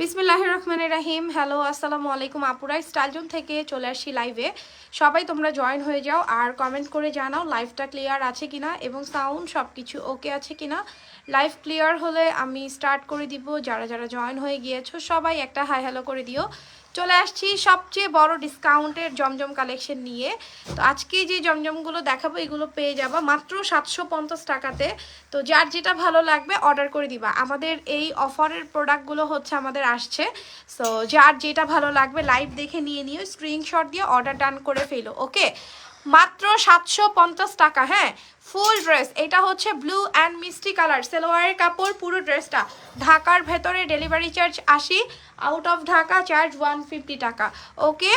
বিসমিল্লাহ রহমান রাহিম হ্যালো আসসালামু আলাইকুম আপুরা স্টাইলজন থেকে চলে আসি লাইভে সবাই তোমরা জয়েন হয়ে যাও আর কমেন্ট করে জানাও লাইভটা ক্লিয়ার আছে কিনা এবং সাউন্ড সব কিছু ওকে আছে কিনা। লাইভ ক্লিয়ার হলে আমি স্টার্ট করে দিব। যারা যারা জয়েন হয়ে গিয়েছো, সবাই একটা হাই হ্যালো করে দিও। চলে আসছি সবচেয়ে বড় ডিসকাউন্টের জমজম কালেকশন নিয়ে। তো আজকে যে জমজমগুলো দেখাবো, এগুলো পেয়ে যাবা মাত্র সাতশো পঞ্চাশ টাকাতে। তো যার যেটা ভালো লাগবে অর্ডার করে দিবা। আমাদের এই অফারের প্রোডাক্টগুলো হচ্ছে আমাদের আসছে। সো যার যেটা ভালো লাগবে লাইভ দেখে নিয়ে নিও স্ক্রিনশট দিয়ে অর্ডার ডান করে ফেলো ওকে মাত্র সাতশো পঞ্চাশ টাকা হ্যাঁ ফুল ড্রেস এটা হচ্ছে ব্লু অ্যান্ড মিষ্টি কালার সেলোয়ারের কাপড়, পুরো ড্রেসটা ঢাকার ভেতরে ডেলিভারি চার্জ আশি out of Dhaka charge one fifty টাকা। ওকে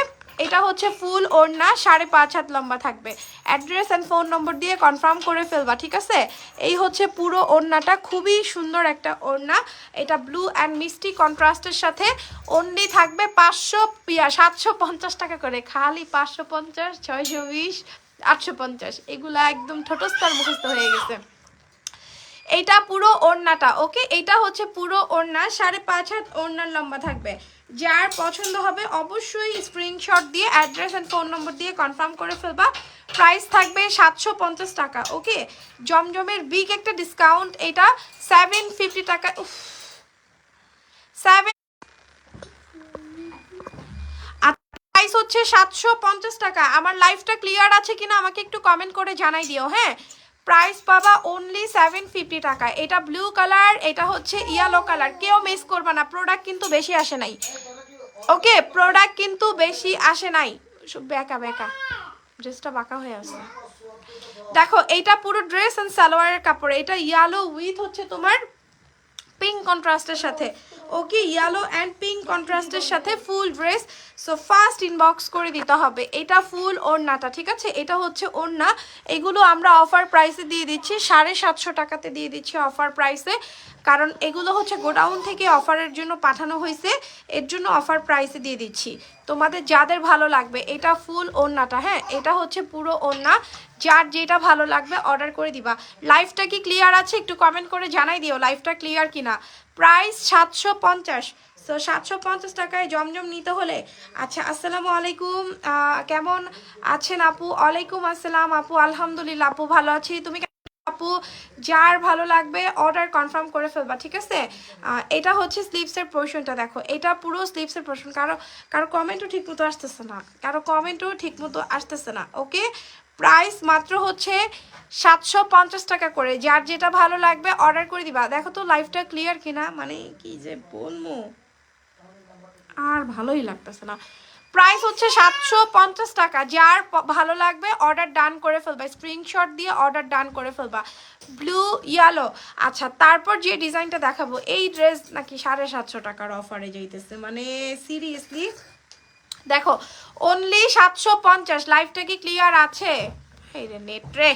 এটা হচ্ছে ফুল ওড়না, সাড়ে পাঁচ হাত লম্বা থাকবে। অ্যাড্রেস অ্যান্ড ফোন নম্বর দিয়ে কনফার্ম করে ফেলবা, ঠিক আছে? এই হচ্ছে পুরো ওড়নাটা, খুবই সুন্দর একটা ওড়না। এটা ব্লু অ্যান্ড মিষ্টি কন্ট্রাস্টের সাথে ওড়নি থাকবে পাঁচশো সাতশো পঞ্চাশ টাকা করে, খালি পাঁচশো পঞ্চাশ, ছয়শো বিশ, আটশো পঞ্চাশ। এগুলা একদম ঠোঁটস্তর মুখস্থ হয়ে গেছে। এইটা পুরো ওড়নাটা, ওকে? এটা হচ্ছে পুরো ওড়না, সাড়ে পাঁচ হাত ওড়নার লম্বা থাকবে। যার পছন্দ হবে অবশ্যই স্ক্রিনশট দিয়ে অ্যাড্রেস অ্যান্ড ফোন নম্বর দিয়ে কনফার্ম করে ফেলবা। প্রাইস থাকবে সাতশো পঞ্চাশ টাকা, ওকে? জমজমের বিগ একটা ডিসকাউন্ট এটা সেভেন ফিফটি টাকা, উফ। সেভেন প্রাইস হচ্ছে সাতশো পঞ্চাশ টাকা। আমার লাইফটা ক্লিয়ার আছে কিনা আমাকে একটু কমেন্ট করে জানাই দিও হ্যাঁ? প্রাইস পাবা অনলি সেভেন ফিফটি টাকা। এটা ব্লু কালার এটা হচ্ছে ইয়েলো কালার কেউ মিস করবা না প্রোডাক্ট কিন্তু বেশি আসে নাই। ওকে প্রোডাক্ট কিন্তু বেশি আসে নাই। বেকা বেকা। ড্রেসটা বাঁকা হয়ে আছে। দেখো, এইটা পুরো ড্রেস অ্যান্ড সালোয়ারের কাপড়। এটা ইয়ালো উইথ হচ্ছে তোমার পিঙ্ক কন্ট্রাস্টের সাথে। ওকে ইয়েলো অ্যান্ড পিঙ্ক কন্ট্রাস্টের সাথে full dress so first inbox করে দিতে হবে। এটা ফুল ওড়নাটা, ঠিক আছে? এটা হচ্ছে ওড়না। এগুলো আমরা অফার প্রাইসে দিয়ে দিচ্ছি। সাড়ে সাতশো টাকাতে দিয়ে দিচ্ছি অফার প্রাইসে কারণ এগুলো হচ্ছে গোডাউন থেকে অফারের জন্য পাঠানো হয়েছে। এর জন্য অফার প্রাইসে দিয়ে দিচ্ছি। তোমাদের যাদের ভালো লাগবে, এটা ফুল ওড়নাটা হ্যাঁ? এটা হচ্ছে পুরো ওড়না। যার যেটা ভালো লাগবে অর্ডার করে দিবা। লাইফটা কি ক্লিয়ার আছে? একটু কমেন্ট করে জানাই দিও লাইফটা ক্লিয়ার কিনা। প্রাইস সাতশো পঞ্চাশ। সো সাতশো পঞ্চাশ টাকায় জমজম নিতে হলে। আচ্ছা আসসালামু আলাইকুম। কেমন আছেন আপু? ওয়ালাইকুম আসসালাম আপু, আলহামদুলিল্লাহ আপু ভালো আছি। তুমি আপু? যার ভালো লাগবে অর্ডার কনফার্ম করে ফেলবা, ঠিক আছে? এটা হচ্ছে স্লিপসের পোর্শনটা দেখো। এটা পুরো স্লিপসের পোর্শন কারও কারও কমেন্টও ঠিক মতো আসতেছে না। কারও কমেন্টও ঠিক মতো আসতেছে না ওকে প্রাইস মাত্র হচ্ছে সাতশো পঞ্চাশ টাকা করে। যার যেটা ভালো লাগবে অর্ডার করে দিবা। দেখো তো লাইফটা ক্লিয়ার কিনা? মানে কি যে বলব? আর ভালোই লাগতেছে না। প্রাইস হচ্ছে সাতশো পঞ্চাশ টাকা। যার ভালো লাগবে অর্ডার ডান করে ফেলবা। স্ক্রিনশট দিয়ে অর্ডার ডান করে ফেলবা। ব্লু ইয়েলো আচ্ছা তারপর যে ডিজাইনটা দেখাবো, এই ড্রেস নাকি সাড়ে সাতশো টাকার অফারে যাইতেছে। মানে সিরিয়াসলি দেখো অনলি সাতশো পঞ্চাশ। লাইফটা কি ক্লিয়ার আছে? রে নেট রে।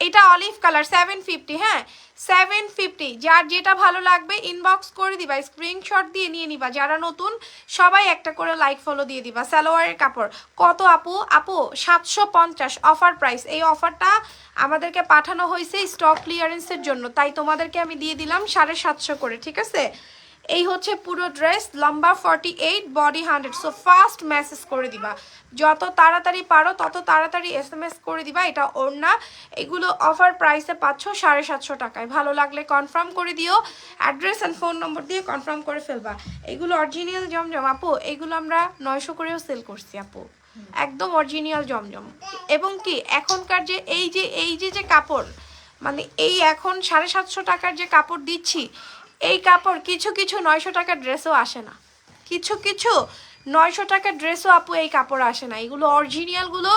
এটা অলিভ কালার সেভেন ফিফটি হ্যাঁ? সেভেন ফিফটি যার যেটা ভালো লাগবে ইনবক্স করে দিবা স্ক্রিনশট দিয়ে নিয়ে নিবা। যারা নতুন, সবাই একটা করে লাইক ফলো দিয়ে দিবা। সালোয়ারের কাপড়। কত আপু? আপু, সাতশো পঞ্চাশ অফার প্রাইস এই অফারটা আমাদেরকে পাঠানো হয়েছে স্টক ক্লিয়ারেন্সের জন্য। তাই তোমাদেরকে আমি দিয়ে দিলাম সাড়ে সাতশো করে, ঠিক আছে? এই হচ্ছে পুরো ড্রেস, লম্বা forty eight body hundred so first message করে দিবা। যত তাড়াতাড়ি পারো, তত তাড়াতাড়ি এস এম এস করে দিবা। এটা ওড়না। এগুলো অফার প্রাইসে পাচ্ছ সাড়ে সাতশো টাকায়। ভালো লাগলে কনফার্ম করে দিও। অ্যাড্রেস অ্যান্ড ফোন নম্বর দিয়ে কনফার্ম করে ফেলবা। এগুলো অরিজিনাল জমজম। আপু, এগুলো আমরা নয়শো করেও সেল করছি, আপু। একদম অরিজিনাল জমজম। এবং কি, এখনকার যে এই যে এই যে যে কাপড় মানে এই এখন সাড়ে সাতশো টাকার যে কাপড় দিচ্ছি এই কাপড় কিছু কিছু নয়শো টাকার ড্রেসও আসে না। কিছু কিছু নয়শো টাকার ড্রেসও আপু এই কাপড় আসে না। এগুলো অরিজিনালগুলো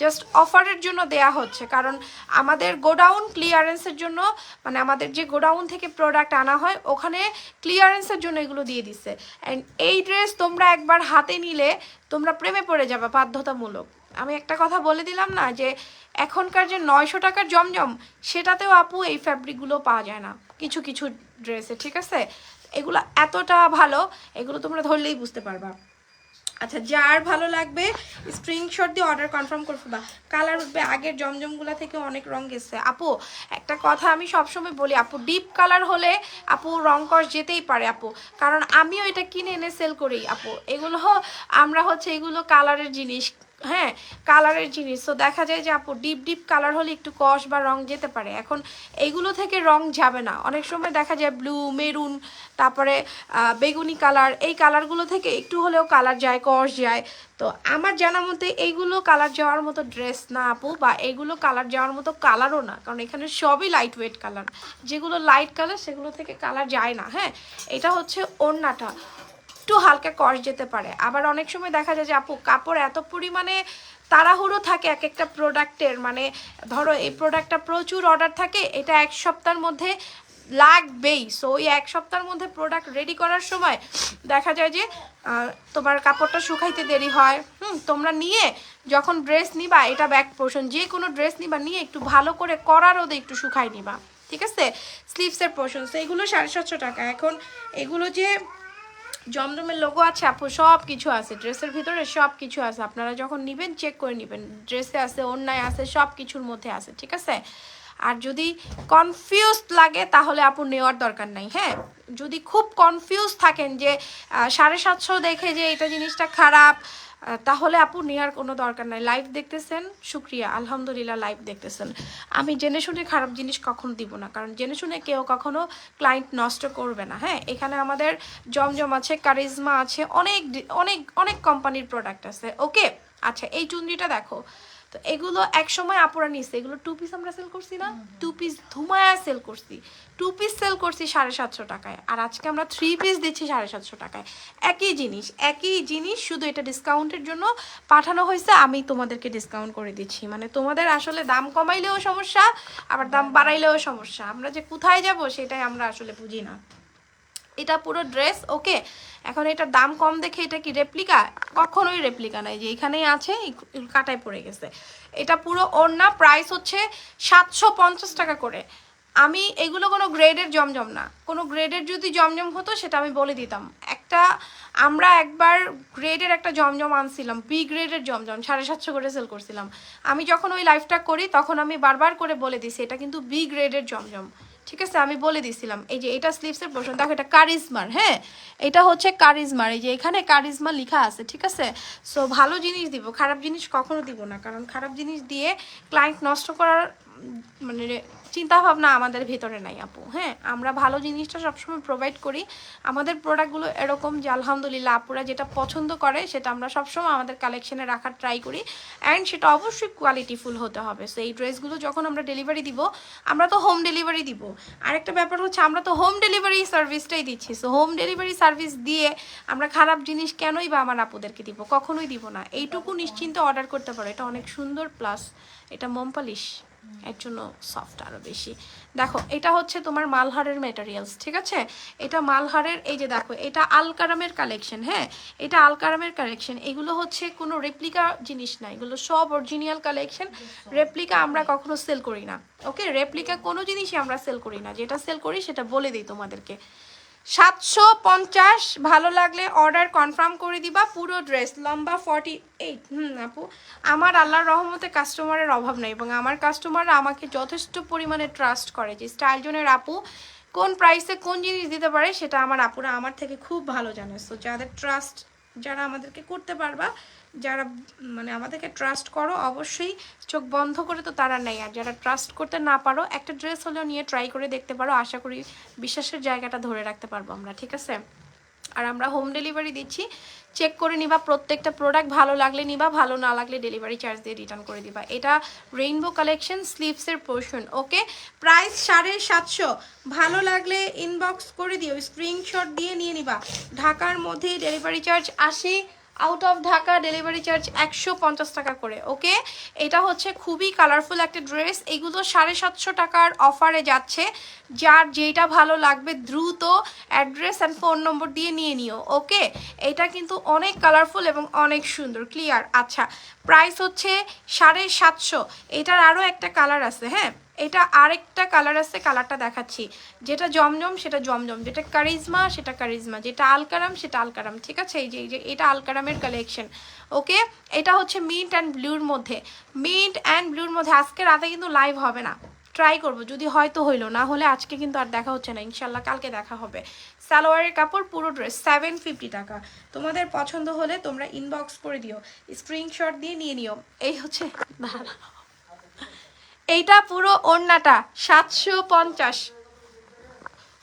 জাস্ট অফারের জন্য দেয়া হচ্ছে। কারণ আমাদের গোডাউন ক্লিয়ারেন্সের জন্য মানে আমাদের যে গোডাউন থেকে প্রোডাক্ট আনা হয়, ওখানে ক্লিয়ারেন্সের জন্য এগুলো দিয়ে দিছে অ্যান্ড এই ড্রেস তোমরা একবার হাতে নিলে তোমরা প্রেমে পড়ে যাবে বাধ্যতামূলক। আমি একটা কথা বলে দিলাম না যে, এখনকার যে নয়শো টাকার জমজম, সেটাতেও আপু এই ফ্যাব্রিকগুলো পাওয়া যায় না। কিছু কিছু ড্রেসে ঠিক আছে? এগুলো এতটা ভালো, এগুলো তোমরা ধরলেই বুঝতে পারবা। আচ্ছা যার ভালো লাগবে স্ক্রিনশট দিয়ে অর্ডার কনফার্ম করে ফেলবা। কালার উঠবে, আগের জমজমগুলা থেকে অনেক রং গেছে। আপু, একটা কথা আমি সবসময় বলি, আপু ডিপ কালার হলে আপু রং কস যেতেই পারে, আপু। কারণ আমিও এটা কিনে এনে সেল করি, আপু। এগুলো, আমরা হচ্ছে এগুলো কালারের জিনিস হ্যাঁ কালারের জিনিস। তো দেখা যায় যে আপু ডিপ ডিপ কালার হলে একটু কস বা রং যেতে পারে। এখন এইগুলো থেকে রং যাবে না। অনেক সময় দেখা যায় ব্লু মেরুন তারপরে বেগুনি কালার এই কালারগুলো থেকে একটু হলেও কালার যায় কস যায়। তো আমার জানা মতে এইগুলো কালার যাওয়ার মতো ড্রেস না আপু, বা এগুলো কালার যাওয়ার মতো কালারও না। কারণ এখানে সবই লাইট ওয়েট কালার যেগুলো লাইট কালার সেগুলো থেকে কালার যায় না। হ্যাঁ এটা হচ্ছে ওড়নাটা। একটু হালকা কষ যেতে পারে। আবার অনেক সময় দেখা যায় যে, আপু, কাপড় এত পরিমাণে তাড়াহুড়ো থাকে এক একটা প্রোডাক্টের। মানে ধরো, এই প্রোডাক্টটা প্রচুর অর্ডার থাকে, এটা এক সপ্তাহের মধ্যে লাগবেই। সো ওই এক সপ্তাহের মধ্যে প্রোডাক্ট রেডি করার সময় দেখা যায় যে তোমার কাপড়টা শুকাইতে দেরি হয়। হুম, তোমরা নিয়ে যখন ড্রেস নিবা, এটা ব্যাক পোর্শন যে কোনো ড্রেস নিবা, নিয়ে একটু ভালো করে কড়া রোদে একটু শুকাই নিবা। ঠিক আছে? স্লিভসের পোর্শন এগুলো সাড়ে সাতশো টাকা। এখন এগুলো যে জমজমের লোগো আছে আপু সব কিছু আছে। ড্রেসের ভিতরে সব কিছু আছে। আপনারা যখন নিবেন চেক করে নেবেন। ড্রেসে আছে অন্যায় আছে সব কিছুর মধ্যে আছে, ঠিক আছে? আর যদি কনফিউজ লাগে, তাহলে আপু নেওয়ার দরকার নাই হ্যাঁ? যদি খুব কনফিউজ থাকেন যে সাড়ে সাতশো দেখে যে এটা জিনিসটা খারাপ তাহলে আপু নেওয়ার কোনো দরকার নাই। লাইভ দেখতেছেন, শুক্রিয়া। আলহামদুলিল্লাহ লাইভ দেখতেছেন। আমি জেনে শুনে খারাপ জিনিস কখনো দিব না, কারণ জেনে শুনে কেউ কখনো ক্লায়েন্ট নষ্ট করবে না। হ্যাঁ এখানে আমাদের জমজম আছে কারিজমা আছে, অনেক অনেক অনেক কোম্পানির প্রোডাক্ট আছে। ওকে আচ্ছা এই চুন্দিটা দেখো। তো এগুলো এক সময় আপুরা নিচ্ছে এগুলো টু পিস আমরা সেল করছি না টু পিস ধুমায়া সেল করছি। টু পিস সেল করছি সাড়ে সাতশো টাকায়। আর আজকে আমরা থ্রি পিস দিচ্ছি সাড়ে সাতশো টাকায়। একই জিনিস একই জিনিস শুধু এটা ডিসকাউন্টের জন্য পাঠানো হয়েছে। আমি তোমাদেরকে ডিসকাউন্ট করে দিচ্ছি। মানে তোমাদের আসলে দাম কমাইলেও সমস্যা আবার দাম বাড়াইলেও সমস্যা। আমরা যে কোথায় যাব সেটাই আমরা আসলে বুঝি না। এটা পুরো ড্রেস ওকে এখন এটার দাম কম দেখে এটা কি রেপ্লিকা কখনোই রেপ্লিকা নাই, যে এখানেই আছে কাটায় পড়ে গেছে। এটা পুরো ওড়না প্রাইস হচ্ছে সাতশো পঞ্চাশ টাকা করে। আমি, এগুলো কোনো গ্রেডের জমজম না। কোনো গ্রেডের যদি জমজম হতো, সেটা আমি বলে দিতাম। একটা, আমরা একবার গ্রেডের একটা জমজম আনছিলাম বি গ্রেডের জমজম, সাড়ে সাতশো করে সেল করছিলাম। আমি যখন ওই লাইফটা করি, তখন আমি বারবার করে বলে দিছি, এটা কিন্তু বি গ্রেডের জমজম। ঠিক আছে, আমি বলে দিছিলাম। এই যে এটা স্লিপসের পোর্শন দেখো এটা কারিজমার হ্যাঁ? এটা হচ্ছে কারিজমার এই যে এখানে কারিজমা লেখা আছে, ঠিক আছে? সো ভালো জিনিস দিব, খারাপ জিনিস কখনো দিব না, কারণ খারাপ জিনিস দিয়ে ক্লায়েন্ট নষ্ট করার মানে চিন্তা ভাবনা আমাদের ভেতরে নাই, আপু। হ্যাঁ আমরা ভালো জিনিসটা সবসময় প্রোভাইড করি। আমাদের প্রোডাক্টগুলো এরকম যে, আলহামদুলিল্লাহ, আপুরা যেটা পছন্দ করে, সেটা আমরা সবসময় আমাদের কালেকশনে রাখার ট্রাই করি। অ্যান্ড সেটা অবশ্যই কোয়ালিটিফুল হতে হবে। সো এই ড্রেসগুলো যখন আমরা ডেলিভারি দিব, আমরা তো হোম ডেলিভারি দিব। আরেকটা ব্যাপার হচ্ছে, আমরা তো হোম ডেলিভারি সার্ভিসটাই দিচ্ছি। সো হোম ডেলিভারি সার্ভিস দিয়ে আমরা খারাপ জিনিস কেনই বা আমার আপুদেরকে দিব? কখনোই দিব না। এইটুকু নিশ্চিন্তে অর্ডার করতে পারো। এটা অনেক সুন্দর প্লাস এটা মোমপালিশ এর জন্য সফট আরও বেশি। দেখো, এটা হচ্ছে তোমার মালহারের মেটেরিয়ালস ঠিক আছে? এটা মালহারের, এই যে দেখো, এটা আলকারামের কালেকশন হ্যাঁ? এটা আলকারামের কালেকশন এগুলো হচ্ছে কোনো রেপ্লিকা জিনিস না, এগুলো সব অরিজিনাল কালেকশন রেপ্লিকা আমরা কখনো সেল করি না ওকে রেপ্লিকা কোনো জিনিসই আমরা সেল করি না, যেটা সেল করি সেটা বলে দিই তোমাদেরকে। সাতশো পঞ্চাশ, ভালো লাগলে অর্ডার কনফার্ম করে দিবা, পুরো ড্রেস লম্বা ফর্টি এইট হুম, আপু, আমার আল্লাহর রহমতে কাস্টমারের অভাব নেই এবং আমার কাস্টমাররা আমাকে যথেষ্ট পরিমাণে ট্রাস্ট করে যে স্টাইল জোনের আপু কোন প্রাইসে কোন জিনিস দিতে পারে সেটা আমার আপুরা আমার থেকে খুব ভালো জানে। সো যাদের ট্রাস্ট যারা আমাদেরকে করতে পারবা যারা মানে আমাদেরকে ট্রাস্ট করো, অবশ্যই চোখ বন্ধ করে তো তারা নেই। আর যারা ট্রাস্ট করতে না পারো, একটা ড্রেস হলেও নিয়ে ট্রাই করে দেখতে পারো। আশা করি বিশ্বাসের জায়গাটা ধরে রাখতে পারব আমরা, ঠিক আছে? আর আমরা হোম ডেলিভারি দিচ্ছি। চেক করে নিবা, প্রত্যেকটা প্রোডাক্ট ভালো লাগলে নিবা, ভালো না লাগলে ডেলিভারি চার্জ দিয়ে রিটার্ন করে দিবা। এটা রেইনবো কালেকশন স্লিভসের পোর্শন ওকে প্রাইস সাড়ে সাতশো। ভালো লাগলে ইনবক্স করে দিও স্ক্রিনশট দিয়ে নিয়ে নিবা। ঢাকার মধ্যে ডেলিভারি চার্জ আশি out of Dhaka delivery charge একশো পঞ্চাশ টাকা করে ওকে এটা হচ্ছে খুবই কালারফুল একটা ড্রেস এগুলো সাড়ে সাতশো টাকার অফারে যাচ্ছে। যার যেটা ভালো লাগবে দ্রুত অ্যাড্রেস অ্যান্ড ফোন নম্বর দিয়ে নিয়ে নিও ওকে এটা কিন্তু অনেক কালারফুল এবং অনেক সুন্দর ক্লিয়ার আচ্ছা প্রাইস হচ্ছে সাড়ে সাতশো। এটার আরও একটা কালার আছে হ্যাঁ? এটা আরেকটা কালার আছে কালারটা দেখাচ্ছি। যেটা জমজম, সেটা জমজম। যেটা কারিজমা সেটা কারিজমা যেটা আলকারাম, সেটা আলকারাম। ঠিক আছে? এই যে এই যে, এটা আলকারামের কালেকশন ওকে এটা হচ্ছে মিন্ট অ্যান্ড ব্লুর মধ্যে। মিন্ট অ্যান্ড ব্লুর মধ্যে আজকে রাতে কিন্তু লাইভ হবে না। ট্রাই করব। যদি হয়তো হইল। না হলে আজকে কিন্তু আর দেখা হচ্ছে না। ইনশাল্লাহ কালকে দেখা হবে। সালোয়ারের কাপড়, পুরো ড্রেস সেভেন ফিফটি টাকা। তোমাদের পছন্দ হলে তোমরা ইনবক্স করে দিও। স্ক্রিনশট দিয়ে নিয়ে নিও। এই হচ্ছে দাঁড়া এইটা পুরো ওড়নাটা, সাতশো পঞ্চাশ।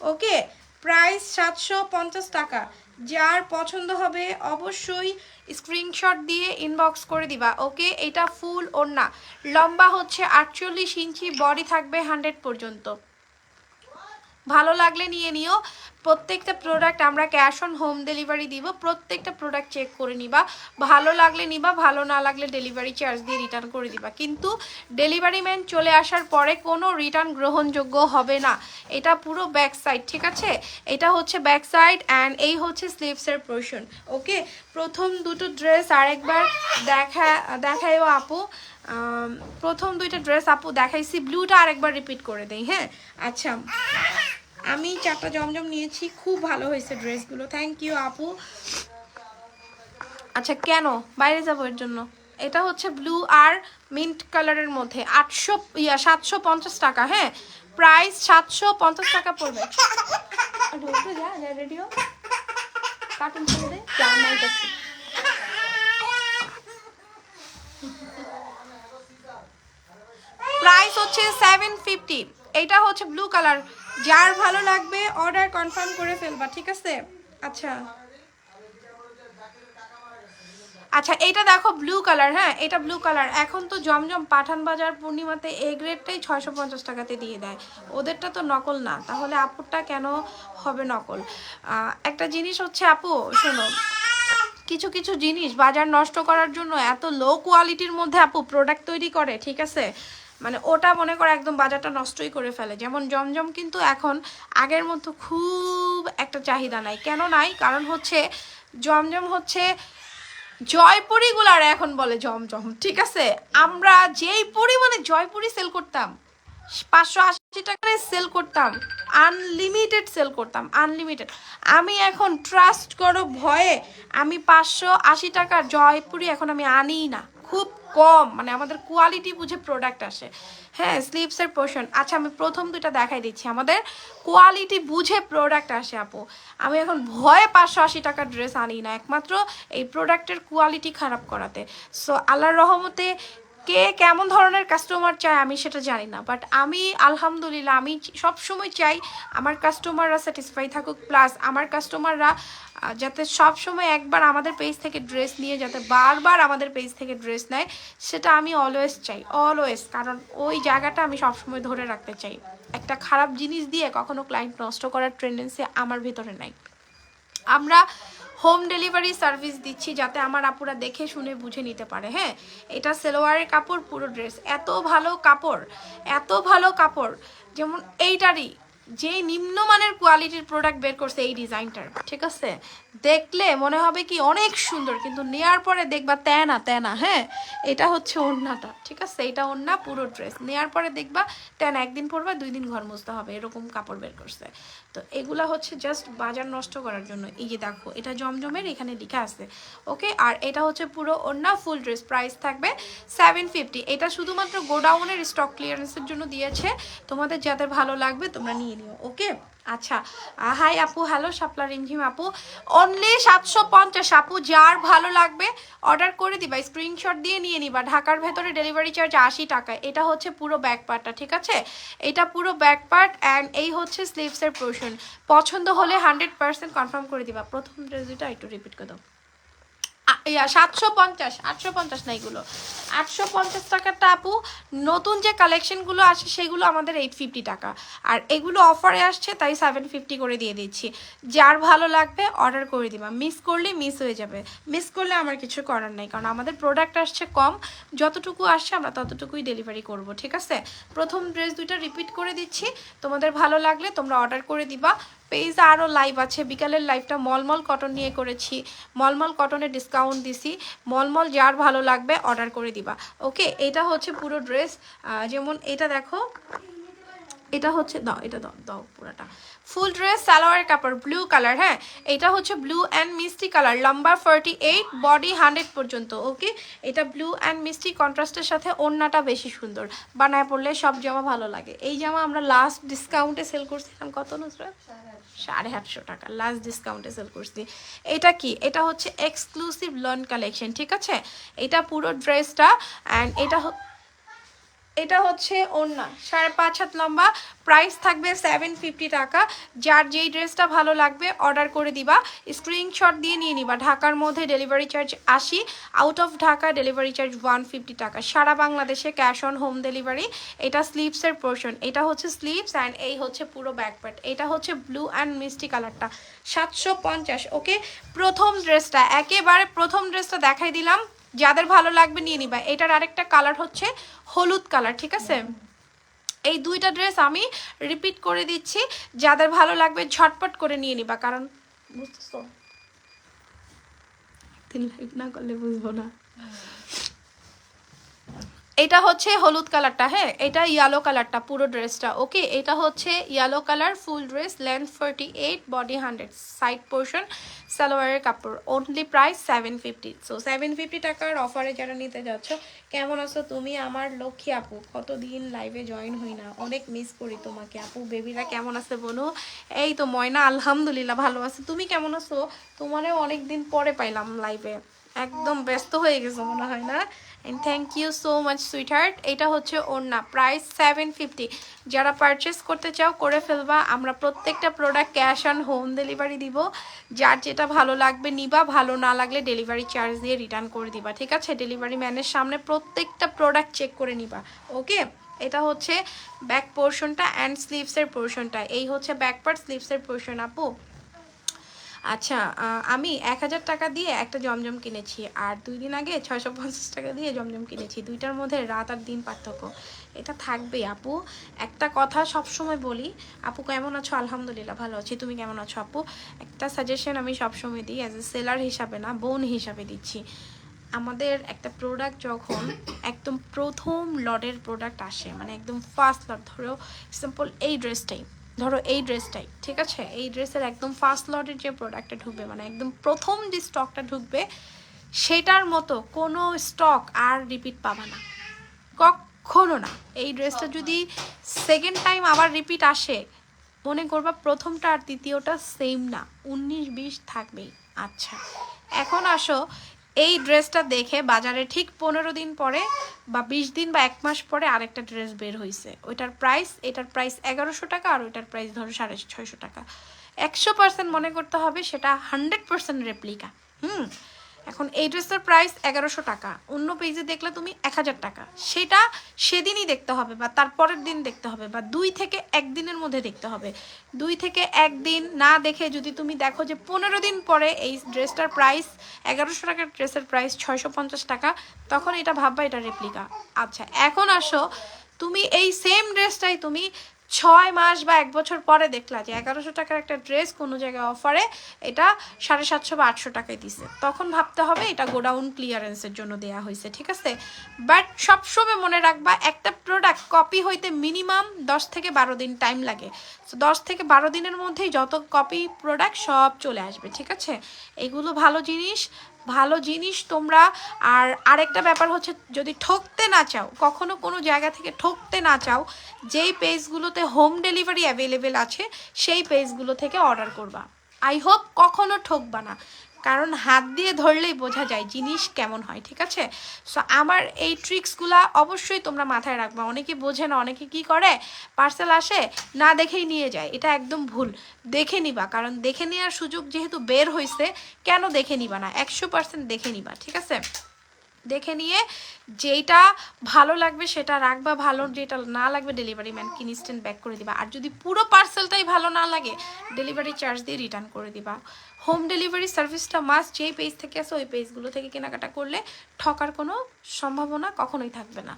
ওকে, প্রাইস সাতশো পঞ্চাশ টাকা। যার পছন্দ হবে অবশ্যই স্ক্রিনশট দিয়ে ইনবক্স করে দিবা, ওকে? এটা ফুল ওড়না। লম্বা হচ্ছে আটচল্লিশ ইঞ্চি বডি থাকবে হান্ড্রেড পর্যন্ত। ভালো লাগলে নিয়ে নিও। প্রত্যেকটা প্রোডাক্ট আমরা ক্যাশ অন হোম ডেলিভারি দিব, প্রত্যেকটা প্রোডাক্ট চেক করে নিবা। ভালো লাগলে নিবা, ভালো না লাগলে ডেলিভারি চার্জ দিয়ে রিটার্ন করে দিবা। কিন্তু ডেলিভারি ম্যান চলে আসার পরে কোনো রিটার্ন গ্রহণযোগ্য হবে না। এটা পুরো ব্যাক সাইড ঠিক আছে? এটা হচ্ছে ব্যাক সাইড অ্যান্ড এই হচ্ছে স্লিভসের পোর্শন ওকে প্রথম দুটো ড্রেস আরেকবার দেখা, দেখায়ও আপু। প্রথম দুইটা ড্রেস আপু দেখাইছি, ব্লুটা আরেকবার রিপিট করে দেই হ্যাঁ? আচ্ছা আমি চারটা জমজম নিয়েছি, খুব ভালো হয়েছে ড্রেসগুলো থ্যাংক ইউ আপু। আচ্ছা কেন? বাইরে যাব এর জন্য। এটা হচ্ছে ব্লু আর মিন্ট কালারের মধ্যে, আটশো, ইয়া, সাতশো পঞ্চাশ টাকা হ্যাঁ? প্রাইস সাতশো পঞ্চাশ টাকা পড়বে। রেডিও কার্টুন যা নাইতেছি প্রাইস হচ্ছে সেভেন ফিফটি এটা হচ্ছে ব্লু কালার যার ভালো লাগবে অর্ডার কনফার্ম করে ফেলবা, ঠিক আছে? আচ্ছা। আচ্ছা এটা দেখো ব্লু কালার হ্যাঁ? এটা ব্লু কালার এখন তো জমজম পাঠান বাজার পূর্ণিমাতে এই গ্রেডটাই ছয়শো পঞ্চাশ টাকাতে দিয়ে দেয়। ওদেরটা তো নকল না। তাহলে আপুরটা কেন হবে নকল? একটা জিনিস হচ্ছে আপু, শোনো, কিছু কিছু জিনিস বাজার নষ্ট করার জন্য এত লো কোয়ালিটির মধ্যে আপু প্রোডাক্ট তৈরি করে, ঠিক আছে? মানে ওটা মনে করে একদম বাজারটা নষ্টই করে ফেলে। যেমন জমজম কিন্তু এখন আগের মতো খুব একটা চাহিদা নাই। কেন নাই? কারণ হচ্ছে জমজম হচ্ছে জয়পুরিগুলার এখন বলে জমজম, ঠিক আছে? আমরা যেই পরিমাণে জয়পুরি সেল করতাম, পাঁচশো আশি টাকায় সেল করতাম আনলিমিটেড সেল করতাম আনলিমিটেড আমি এখন ট্রাস্ট করো ভয়ে আমি পাঁচশো আশি টাকার জয়পুরি এখন আমি আনিই না। খুব কম মানে আমাদের কোয়ালিটি বুঝে প্রোডাক্ট আসে। হ্যাঁ স্লিপসের পোর্শন আচ্ছা আমি প্রথম দুইটা দেখাই দিচ্ছি। আমাদের কোয়ালিটি বুঝে প্রোডাক্ট আসে, আপু। আমি এখন ভয়ে পাঁচশো আশি টাকার ড্রেস আনি না, একমাত্র এই প্রোডাক্টের কোয়ালিটি খারাপ করাতে। সো আল্লাহর রহমতে কে কেমন ধরনের কাস্টমার চায় আমি সেটা জানি না বাট আমি আলহামদুলিল্লাহ আমি সব সময় চাই আমার কাস্টমাররা স্যাটিসফাই থাকুক প্লাস আমার কাস্টমাররা যাতে সব সময় একবার আমাদের পেজ থেকে ড্রেস নিয়ে যাতে বারবার আমাদের পেজ থেকে ড্রেস নেয়, সেটা আমি অলওয়েজ চাই অলওয়েজ কারণ ওই জায়গাটা আমি সবসময় ধরে রাখতে চাই। একটা খারাপ জিনিস দিয়ে কখনো ক্লায়েন্ট নষ্ট করার টেন্ডেন্সি আমার ভিতরে নাই। আমরা হোম ডেলিভারি সার্ভিস দিচ্ছি যাতে আমার আপুরা দেখে, শুনে, বুঝে নিতে পারে হ্যাঁ? এটা সেলোয়ারের কাপড়, পুরো ড্রেস এত ভালো কাপড়, এত ভালো কাপড়, যেমন এইটারই যে নিম্নমানের কোয়ালিটির প্রোডাক্ট বের করছে এই ডিজাইনটার, ঠিক আছে? দেখলে মনে হবে কি অনেক সুন্দর, কিন্তু নেয়ার পরে দেখবা তেনা তেনা হ্যাঁ? এটা হচ্ছে ওড়নাটা, ঠিক আছে? এটা ওড়না, পুরো ড্রেস নেয়ার পরে দেখবা তেনা, একদিন পরবা, দুই দিন ঘর মুছতে হবে, এরকম কাপড় বের করছে। তো এগুলা হচ্ছে জাস্ট বাজার নষ্ট করার জন্য। এই যে দেখো, এটা জমজমের এখানে লেখা আছে। ওকে আর এটা হচ্ছে পুরো ওড়না ফুল ড্রেস প্রাইস থাকবে সেভেন ফিফটি এটা শুধুমাত্র গোডাউনের স্টক ক্লিয়ারেন্সের জন্য দিয়েছে। তোমাদের যাদের ভালো লাগবে, তোমরা নিয়ে নিও। ওকে আচ্ছা হাই আপু হ্যালো শাপলা রিমঝিম আপু। অনলি সাতশো পঞ্চাশ আপু, যার ভালো লাগবে অর্ডার করে দিবা স্ক্রিনশট দিয়ে নিয়ে নিবা। ঢাকার ভেতরে ডেলিভারি চার্জ আশি টাকা। এটা হচ্ছে পুরো ব্যাক পার্টটা ঠিক আছে? এটা পুরো ব্যাক পার্ট অ্যান্ড এই হচ্ছে স্লিভসের পোর্শন পছন্দ হলে হান্ড্রেড পার্সেন্ট কনফার্ম করে দিবা। প্রথম ড্রেস দুটো একটু রিপিট করে দাও। সাতশো পঞ্চাশ, আটশো পঞ্চাশ না এগুলো। আটশো পঞ্চাশ টাকারটা আপু, নতুন যে কালেকশনগুলো আসে সেগুলো আমাদের এইট ফিফটি টাকা। আর এগুলো অফারে আসছে, তাই সেভেন ফিফটি করে দিয়ে দিচ্ছি। যার ভালো লাগবে অর্ডার করে দিবা। মিস করলে মিস হয়ে যাবে। মিস করলে আমার কিছু করার নাই, কারণ আমাদের প্রোডাক্ট আসছে কম। যতটুকু আসছে, আমরা ততটুকুই ডেলিভারি করব, ঠিক আছে? প্রথম ড্রেস দুইটা রিপিট করে দিচ্ছি। তোমাদের ভালো লাগলে তোমরা অর্ডার করে দিবা। পেজে আরও লাইভ আছে। বিকালের লাইভটা মলমল কটন নিয়ে করেছি। মলমল কটনে ডিসকাউন্ট দিছি। মলমল যার ভালো লাগবে অর্ডার করে দিবা। ওকে এটা হচ্ছে পুরো ড্রেস যেমন এটা দেখো। এটা হচ্ছে, দাও, এটা দাও দাও পুরাটা। ফুল ড্রেস সালোয়ার কাপড় ব্লু কালার হ্যাঁ? এটা হচ্ছে ব্লু অ্যান্ড মিষ্টি কালার লম্বা ফর্টি এইট বডি হান্ড্রেড পর্যন্ত ওকে এটা ব্লু অ্যান্ড মিষ্টি কন্ট্রাস্টের সাথে ওড়নাটা বেশি সুন্দর। বানায় পড়লে সব জামা ভালো লাগে। এই জামা আমরা লাস্ট ডিসকাউন্টে সেল করছিলাম, কত নুসরাত? সাড়ে আটশো টাকা লাস্ট ডিসকাউন্টে সেল করছি। এটা কি? এটা হচ্ছে এক্সক্লুসিভ লন কালেকশন ঠিক আছে? এটা পুরো ড্রেসটা অ্যান্ড এটা এটা হচ্ছে ওড়না। সাড়ে পাঁচ হাত লম্বা। প্রাইস থাকবে সেভেন ফিফটি টাকা। যার যেই ড্রেসটা ভালো লাগবে অর্ডার করে দিবা। স্ক্রিনশট দিয়ে নিয়ে নিবা। ঢাকার মধ্যে ডেলিভারি চার্জ আশি। Out of Dhaka delivery charge one fifty টাকা। সারা বাংলাদেশে ক্যাশ অন হোম ডেলিভারি এটা স্লিভসের পোর্শন এটা হচ্ছে স্লিভস অ্যান্ড এই হচ্ছে পুরো ব্যাকপ্যাট এটা হচ্ছে ব্লু অ্যান্ড মিষ্টি কালারটা সাতশো পঞ্চাশ ওকে প্রথম ড্রেসটা একেবারে প্রথম ড্রেসটা দেখাই দিলাম। যাদের ভালো লাগবে নিয়ে নিবা। এটার আরেকটা কালার হচ্ছে হলুদ কালার ঠিক আছে? এই দুইটা ড্রেস আমি রিপিট করে দিচ্ছি। যাদের ভালো লাগবে ঝটপট করে নিয়ে নিবা, কারণ বুঝতেছ? না করলে বুঝব না। এটা হচ্ছে হলুদ কালারটা হ্যাঁ? এটা ইয়েলো কালারটা, পুরো ড্রেসটা ওকে এটা হচ্ছে yellow colour full dress length forty eight body hundred side portion সালোয়ারের কাপড় only price seven fifty so seven fifty টাকার অফারে যারা নিতে যাচ্ছ, কেমন আছো তুমি? আমার লক্ষ্মী আপু, কতদিন লাইভে জয়েন হই না, অনেক মিস করি তোমাকে। আপু বেবিরা কেমন আছে বলো এই তো ময়না, আলহামদুলিল্লাহ ভালো আছে। তুমি কেমন আছো? তোমারও অনেক দিন পরে পাইলাম লাইভে একদম ব্যস্ত হয়ে গেছো মনে হয় না? And thank you so much sweetheart এটা হচ্ছে ওড়না। প্রাইস সেভেন ফিফটি যারা পারচেস করতে চাও, করে ফেলবা। আমরা প্রত্যেকটা product cash on home delivery দিব। যার যেটা ভালো লাগবে, নিবা। ভালো না লাগলে ডেলিভারি চার্জ দিয়ে রিটার্ন করে দিবা। ঠিক আছে? ডেলিভারি ম্যানের সামনে প্রত্যেকটা প্রোডাক্ট চেক করে নিবা। ওকে এটা হচ্ছে ব্যাক পোর্শনটা অ্যান্ড স্লিভসের পোর্শনটা এই হচ্ছে ব্যাক পার্ট স্লিভসের পোর্শন আপু আচ্ছা আমি এক হাজার টাকা দিয়ে একটা জমজম কিনেছি আর দুই দিন আগে ছয়শো পঞ্চাশ টাকা দিয়ে জমজম কিনেছি। দুইটার মধ্যে রাত আর দিন পার্থক্য। এটা থাকবে, আপু। একটা কথা সব সময় বলি, আপু কেমন আছো? আলহামদুলিল্লাহ ভালো আছি। তুমি কেমন আছো, আপু? একটা সাজেশন আমি সবসময় দিই অ্যাজ এ সেলার হিসাবে না, বোন হিসাবে দিচ্ছি। আমাদের একটা প্রোডাক্ট যখন একদম প্রথম লটের প্রোডাক্ট আসে মানে একদম ফার্স্ট লট, ধরো সিম্পল এই ড্রেসটাই ধরো এই ড্রেসটাই ঠিক আছে? এই ড্রেসের একদম ফার্স্ট লটের যে প্রোডাক্টটা ঢুকবে মানে একদম প্রথম যে স্টকটা ঢুকবে, সেটার মতো কোনো স্টক আর রিপিট পাবা না। কখনো না। এই ড্রেসটা যদি সেকেন্ড টাইম আবার রিপিট আসে, মনে করবা প্রথমটা আর দ্বিতীয়টা সেম না। উনিশ, বিশ থাকবেই। আচ্ছা। এখন আসো এই ড্রেসটা দেখে বাজারে ঠিক পনেরো দিন পরে বা বিশ দিন বা এক মাস পরে আরেকটা ড্রেস বের হয়েছে ওইটার প্রাইস এটার প্রাইস এগারোশো টাকা আর ওইটার প্রাইস ধরো সাড়ে ছয়শো টাকা। একশো পার্সেন্ট মনে করতে হবে সেটা হান্ড্রেড পার্সেন্ট রেপ্লিকা হুম? এখন এই ড্রেসের প্রাইস এগারোশো টাকা। অন্য পেজে দেখলে তুমি এক হাজার টাকা। সেটা সেদিনই দেখতে হবে বা তার পরের দিন দেখতে হবে বা দুই থেকে একদিনের মধ্যে দেখতে হবে। দুই থেকে একদিন না দেখে যদি তুমি দেখো যে পনেরো দিন পরে এই ড্রেসটার প্রাইস এগারোশো টাকার ড্রেসের প্রাইস ছয়শো পঞ্চাশ টাকা, তখন এটা ভাববা এটা রেপ্লিকা আচ্ছা এখন আসো, তুমি এই সেম ড্রেসটাই তুমি ছয় মাস বা এক বছর পরে দেখলা যে এগারোশো টাকার একটা ড্রেস কোনো জায়গায় অফারে এটা সাড়ে সাতশো বা আটশো টাকায় দিছে। তখন ভাবতে হবে এটা গোডাউন ক্লিয়ারেন্সের জন্য দেয়া হয়েছে, ঠিক আছে? বাট সবসময় মনে রাখবা, একটা প্রোডাক্ট কপি হইতে মিনিমাম দশ থেকে বারো দিন টাইম লাগে। তো দশ থেকে বারো দিনের মধ্যেই যত কপি প্রোডাক্ট সব চলে আসবে, ঠিক আছে? এগুলো ভালো জিনিস। ভালো জিনিস তোমরা, আর আরেকটা ব্যাপার হচ্ছে যদি ঠকতে না চাও, কখনো কোনো জায়গা থেকে ঠকতে না চাও, যেই পেজগুলোতে হোম ডেলিভারি অ্যাভেলেবেল আছে, সেই পেজগুলো থেকে অর্ডার করবা। আই হোপ কখনো ঠকবা না। কারণ হাত দিয়ে ধরলেই বোঝা যায় জিনিস কেমন হয়, ঠিক আছে? সো আমার এই ট্রিক্সগুলা অবশ্যই তোমরা মাথায় রাখবে। অনেকে বোঝে না, অনেকে কি করে? পার্সেল আসে, না দেখেই নিয়ে যায়। এটা একদম ভুল। দেখে নিবা, কারণ দেখে নেওয়ার সুযোগ যেহেতু বের হয়েছে কেন দেখে নিবা না? একশো পার্সেন্ট দেখে নিবা, ঠিক আছে? দেখে নিয়ে যেটা ভালো লাগবে সেটা রাখবা ভালো যেটা না লাগবে ডেলিভারি ম্যানকে ইনস্ট্যান্ট ব্যাক করে দিবা। আর যদি পুরো পার্সেলটাই ভালো না লাগে ডেলিভারি চার্জ দিয়ে রিটার্ন করে দিবা। হোম ডেলিভারি সার্ভিসটা মাস্ট যেই পেজ থেকে আসে ওই পেজগুলো থেকে কেনাকাটা করলে ঠকার কোনো সম্ভাবনা কখনোই থাকবে না।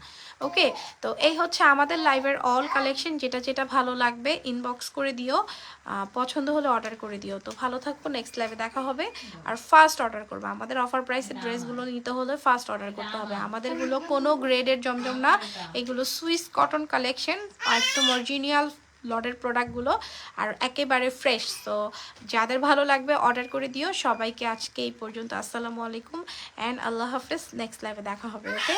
ওকে তো এই হচ্ছে আমাদের লাইভের অল কালেকশন যেটা যেটা ভালো লাগবে ইনবক্স করে দিও পছন্দ হলে অর্ডার করে দিও। তো ভালো থাকব নেক্সট লাইভে দেখা হবে। আর ফার্স্ট অর্ডার করবে। আমাদের অফার প্রাইসের ড্রেসগুলো নিতে হলে ফার্স্ট অর্ডার করতে হবে। আমাদেরগুলো কোনো গ্রেডের জমজম না। এগুলো সুইস কটন কালেকশন, আর একদম অরিজিনাল লটের প্রোডাক্টগুলো আর একেবারে ফ্রেশ তো যাদের ভালো লাগবে অর্ডার করে দিও। সবাইকে আজকে এই পর্যন্ত। আসসালামু আলাইকুম অ্যান্ড আল্লাহ হাফেজ। নেক্সট লাইভে দেখা হবে ওকে